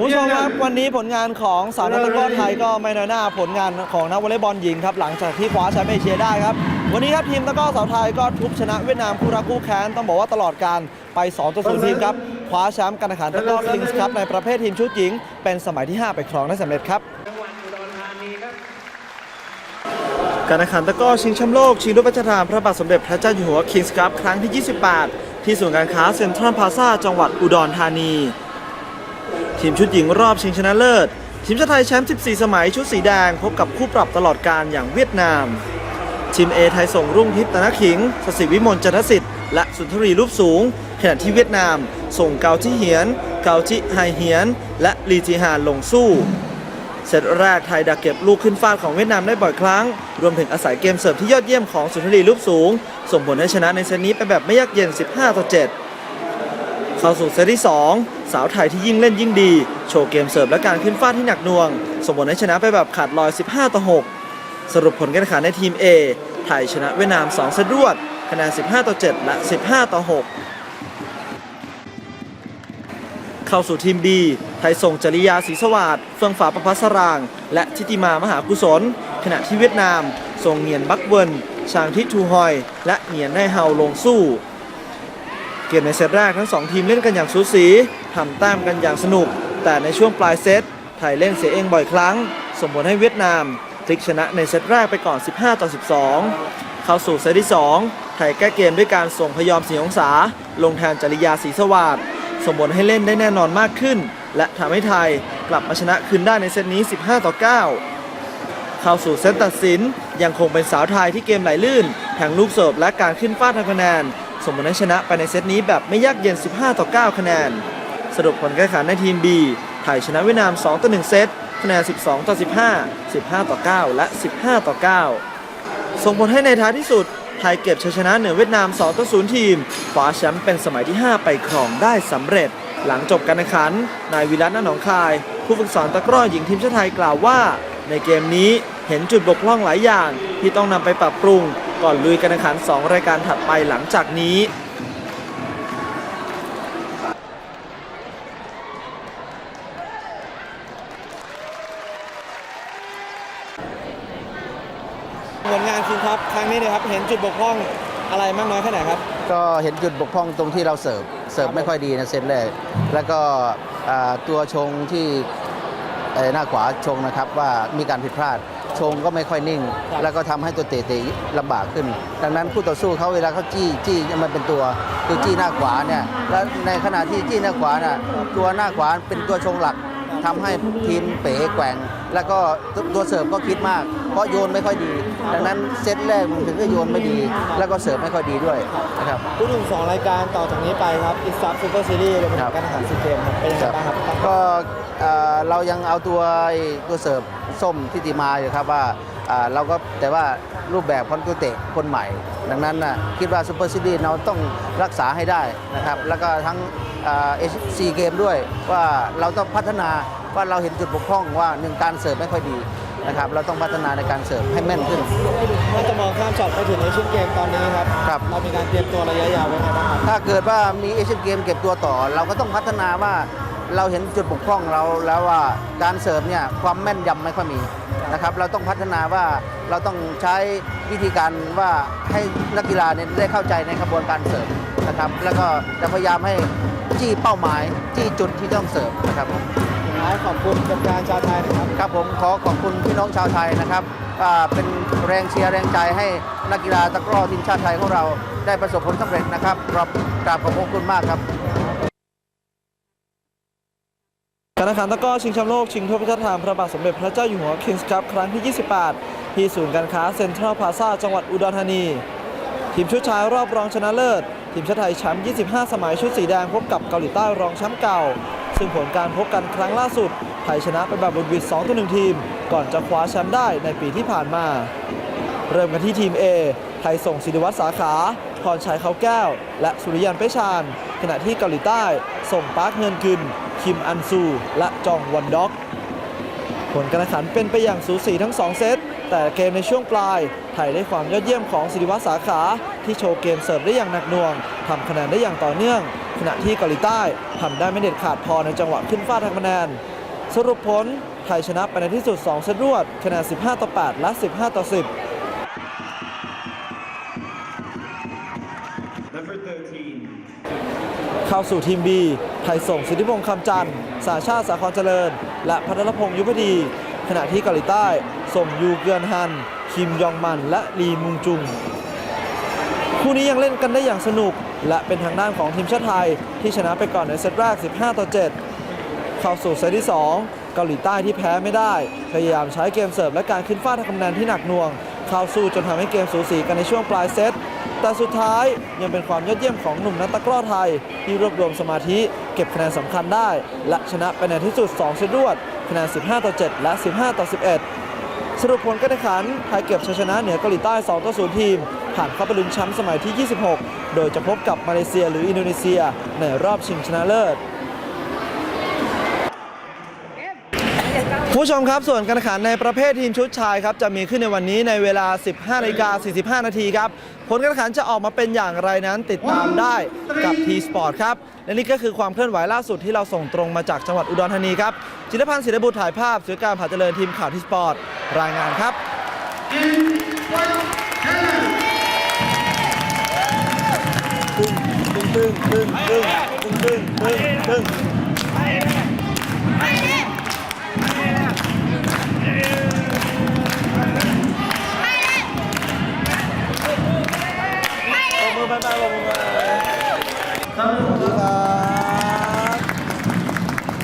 คุณผู้ชมครับวันนี้ผลงานของสาวนักตะกร้อไทยก็ไม่น้อยหน้าผลงานของนักวอลเลย์บอลหญิงครับหลังจากที่คว้าแชมป์เอเชียได้ครับ วันนี้ครับทีมตะกร้อสาวไทยก็ทุบชนะเวียดนามคู่รักคู่แค้นต้องบอกว่าตลอดการไป2ต่อ0ทีมครับคว้าแชมป์การแข่งขันตะกร้อคิงส์ครับในประเภททีมชุดหญิง เป็นสมัยที่ 5 ไปครองได้สำเร็จครับการแข่งขันตะกร้อชิงแชมป์โลกชิงถ้วยพระราชทานพระบาทสมเด็จพระเจ้าอยู่หัวคิงส์ครับครั้งที่ 28 ที่ศูนย์การค้าเซ็นทรัลพลาซ่าจังหวัดอุดรธานี ทีมชุดหญิงรอบชิงชนะเลิศ ทีมชาติไทยแชมป์ 14 สมัยชุดสีแดงพบกับคู่ปรับตลอดการอย่างเวียดนาม ทีม A ไทยส่งรุ่งทิพย์ตนขิงสศิวิมลจันทสิทธิ์และสุนทรีรูปสูง ขณะที่เวียดนาม ส่งเกาจิเหียน เกาจิไฮเหียน และลีจีฮานลงสู้เซตแรกไทยดักเก็บลูกขึ้นฟาดของเวียดนามได้บ่อยครั้ง รวมถึงอาศัยเกมเสิร์ฟที่ยอดเยี่ยมของสุนทรีรูปสูง ส่งผลให้ชนะในเซตนี้ไปแบบไม่ยากเย็น 15 ต่อ 7 เข้าสู่เซตที่ 2 สาวไทยที่ยิ่งเล่นยิ่งดี โชว์เกมเสิร์ฟและการขึ้นฟาดที่หนักหน่วงส่งผลให้ชนะไปแบบขาดลอย 15 ต่อ 6 สรุปผลการแข่งขันในทีม A ไทยชนะเวียดนาม 2 เซตรวด คะแนน 15 ต่อ 7 และ 15 ต่อ 6 เข้าสู่ทีม B ไทยส่งจริยาศรีสวัสดิ์เฟื่องฟ้าประพัสราง และทิติมามหากุศล ขณะที่เวียดนามส่งเงียนบักเวินชางทิทูฮอย และเงียนไดเฮาลงสู้ เกมในเซตแรกทั้ง 2 ทีมเล่นกันอย่างสูสีทำแต้มกันอย่างสนุก แต่ในช่วงปลายเซตไทยเล่นเสียเองบ่อยครั้ง ส่งผลให้เวียดนามพลิกชนะในเซตแรกไปก่อน 15 ต่อ 12 เข้าสู่เซตที่ 2 ไทยแก้เกมด้วยการส่งพยอมสีองศา ลงแทนจริยาศรีสวัสดิ์ส่งผลให้เล่นได้แน่นอนมากขึ้น และทำให้ไทยกลับมาชนะคืนได้ในเซตนี้ 15 ต่อ 9 เข้าสู่เซตตัดสินยังคงเป็นสาวไทยที่เกมไหลลื่นแทงลูกเสิร์ฟและการขึ้นฟาดทำคะแนน สมบูรณ์ให้ชนะไปในเซตนี้แบบไม่ยากเย็น 15 ต่อ 9 คะแนน สรุปผลการแข่งขันในทีม B ไทยชนะเวียดนาม 2 ต่อ 1 เซต คะแนน 12 ต่อ 15 15 ต่อ 9 และ 15 ต่อ 9 ส่งผลให้ในท้ายที่สุด ไทยเก็บชัยชนะเหนือเวียดนาม 2 ต่อ 0 ทีมคว้าแชมป์เป็นสมัยที่ 5 ไปครองได้สำเร็จ หลังจบการแข่งขัน นายวิรัตนหนองคาย ผู้ฝึกสอนตะกร้อหญิงทีมชาติไทยกล่าวว่า ในเกมนี้เห็นจุดบกพร่องหลายอย่างที่ต้องนำไปปรับปรุง ก่อนลุยการแข่งขัน 2 รายการถัดไปหลังจากนี้ผลงานคิงครับครั้งนี้นะครับเห็นจุดบกพร่องอะไรมากน้อยแค่ไหนครับ ก็เห็นจุดบกพร่องตรงที่เราเสิร์ฟเสิร์ฟไม่ค่อยดีในเซตแรกแล้วก็อ่าตัวชงที่เอ่อหน้าขวาชงนะครับว่ามีการผิดพลาด ชงก็ไม่ค่อยนิ่งครับแล้วก็ทำให้ตัวเตะเตะลำบากขึ้น ดังนั้นคู่ต่อสู้เขาเวลาเขาจี้จี้มันเป็นตัวคือจี้หน้าขวาเนี่ยแล้วในขณะที่จี้หน้าขวาน่ะตัวหน้าขวาเป็นตัวชงหลัก ทำให้ทีมเป๋แกว่ง แล้วก็ตัวเสิร์ฟก็คิดมาก เพราะโยนไม่ค่อยดี ดังนั้นเซตแรกมันถึงก็โยนไม่ดี แล้วก็เสิร์ฟไม่ค่อยดีด้วยนะครับพูดถึง2รายการต่อจากนี้ไปครับอิสซับซูเปอร์ซีรีส์รวมถึครังบการแข่งขันซีเกมครับเป็นยังไงบ้างครับก็เอ่อเรายังเอาตัวไอ้ตัวเสิร์ฟส้มทิติมาอยู่ครับว่าอ่าเราก็แต่ว่ารูปแบบคอนตัวเตะคนใหม่ ดังนั้นนะคิดว่าซูเปอร์ซีรีส์เราต้องรักษาให้ได้นะครับ แล้วก็ทั้ง เอชซีเกมด้วยว่าเราต้องพัฒนาว่าเราเห็นจุดบกพร่องว่าหนึ่งการเสิร์ฟไม่ค่อยดีนะครับเราต้องพัฒนาในการเสิร์ฟให้แม่นขึ้น ถ้าจะมองข้ามช็อตไปถึงเอเชียนเกมตอนนี้ครับครับ เรามีการเตรียมตัวระยะยาวไว้ไงบ้างครับถ้าเกิดว่ามีเอเชียนเกมเก็บตัวต่อ เราก็ต้องพัฒนาว่าเราเห็นจุดบกพร่องเราแล้วว่าการเสิร์ฟเนี่ยความแม่นยำไม่ค่อยมีนะครับเราต้องพัฒนาว่าเราต้องใช้วิธีการว่าให้นักกีฬาเนี่ยได้เข้าใจในกระบวนการเสิร์ฟนะครับแล้วก็จะพยายามให้ จี้เป้าหมายจี้จุดที่ต้องเสิร์ฟนะครับสุดท้ายขอบคุณแฟนๆชาวไทยนะครับ ครับผมขอขอบคุณพี่น้องชาวไทยนะครับอ่าเป็นแรงเชียร์แรงใจให้นักกีฬาตะกร้อทีมชาติไทยของเราได้ประสบผลสำเร็จนะครับครับกราบขอบพระคุณมากครับ การแข่งขันตะกร้อชิงแชมป์โลกชิงถ้วยพระราชทานพระบาทสมเด็จพระเจ้าอยู่หัวคิงส์คัพครั้งที่ 28 ที่ศูนย์การค้าเซ็นทรัลพลาซ่าจังหวัดอุดรธานี ทีมชุดชายรอบรองชนะเลิศ ทีมชาติไทยแชมป์ 25 สมัยชุดสีแดงพบกับเกาหลีใต้รองแชมป์เก่า ซึ่งผลการพบกันครั้งล่าสุด ไทยชนะไปแบบบุดวิด2ต่อ1ทีม ก่อนจะคว้าแชมป์ได้ในปีที่ผ่านมา เริ่มกันที่ทีม A ไทยส่งศิริวัตรสาขาพรชัยเขาแก้ว และสุริยันเปชาน ขณะที่เกาหลีใต้ส่งปาร์คเงินกึนคิมอันซู และจองวันด็อก ผลการแข่งขันเป็นไปอย่างสูสีทั้ง 2 เซต แต่เกมในช่วงปลาย ทยได้ความยอดเยี่ยมของศิริวัตรสาขา ที่โชว์เกมเสิร์ฟได้อย่างหนักหน่วงทำคะแนนได้อย่างต่อเนื่อง ขณะที่เกาหลีใต้ทำได้ไม่เด็ดขาดพอในจังหวะขึ้นฟาดทางคะแนน สรุปผลไทยชนะไปในที่สุด 2 เซตรวดคะแนน 15 ต่อ 8 และ 15 ต่อ 10เข้าสู่ทีม B ไทยส่งสิทธิพงษ์คำจันทร์ สาชาติสาครเจริญ และพัทรพงษ์ยุพดี ขณะที่เกาหลีใต้ส่งยูเกือนฮัน คิมยองมันและลีมุงจุง คู่นี้ยังเล่นกันได้อย่างสนุก และเป็นทางด้านของทีมชาติไทย ที่ชนะไปก่อนในเซตแรก 15 ต่อ 7 เข้าสู่เซตที่ 2 เกาหลีใต้ที่แพ้ไม่ได้ พยายามใช้เกมเสิร์ฟและการขึ้นฟาดทำคะแนนที่หนักหน่วง เข้าสู้จนทำให้เกมสูสีกันในช่วงปลายเซตแต่สุดท้ายยังเป็นความยอดเยี่ยมของหนุ่มนักตะกร้อไทย ที่รวบรวมสมาธิเก็บคะแนนสำคัญได้ และชนะไปในที่สุด 2 เซตรวดคะแนน 15 ต่อ 7 และ 15 ต่อ 11 สรุปผลการแข่งขันไทยเก็บชัยชนะเหนือเกาหลีใต้2ต่อ0ทีม ผ่านเข้าไปลุ้นแชมป์สมัยที่ 26 โดยจะพบกับมาเลเซียหรืออินโดนีเซียในรอบชิงชนะเลิศ ผู้ชมครับ ส่วนการแข่งขันในประเภททีมชุดชายครับจะมีขึ้นในวันนี้ในเวลา 15นาฬิกา45 นาทีครับผลการแข่งขันจะออกมาเป็นอย่างไรนั้นติดตามได้กับ T Sport ครับ และนี่ก็คือความเคลื่อนไหวล่าสุดที่เราส่งตรงมาจากจังหวัดอุดรธานีครับจิรพันธ์ศิริบุตรถ่ายภาพสือการผาเจริญทีมข่าวทีสปอร์ตรายงานครับตึ้งตึ้งตึ้งตึ้งตึ้งตึ้งตึ้ง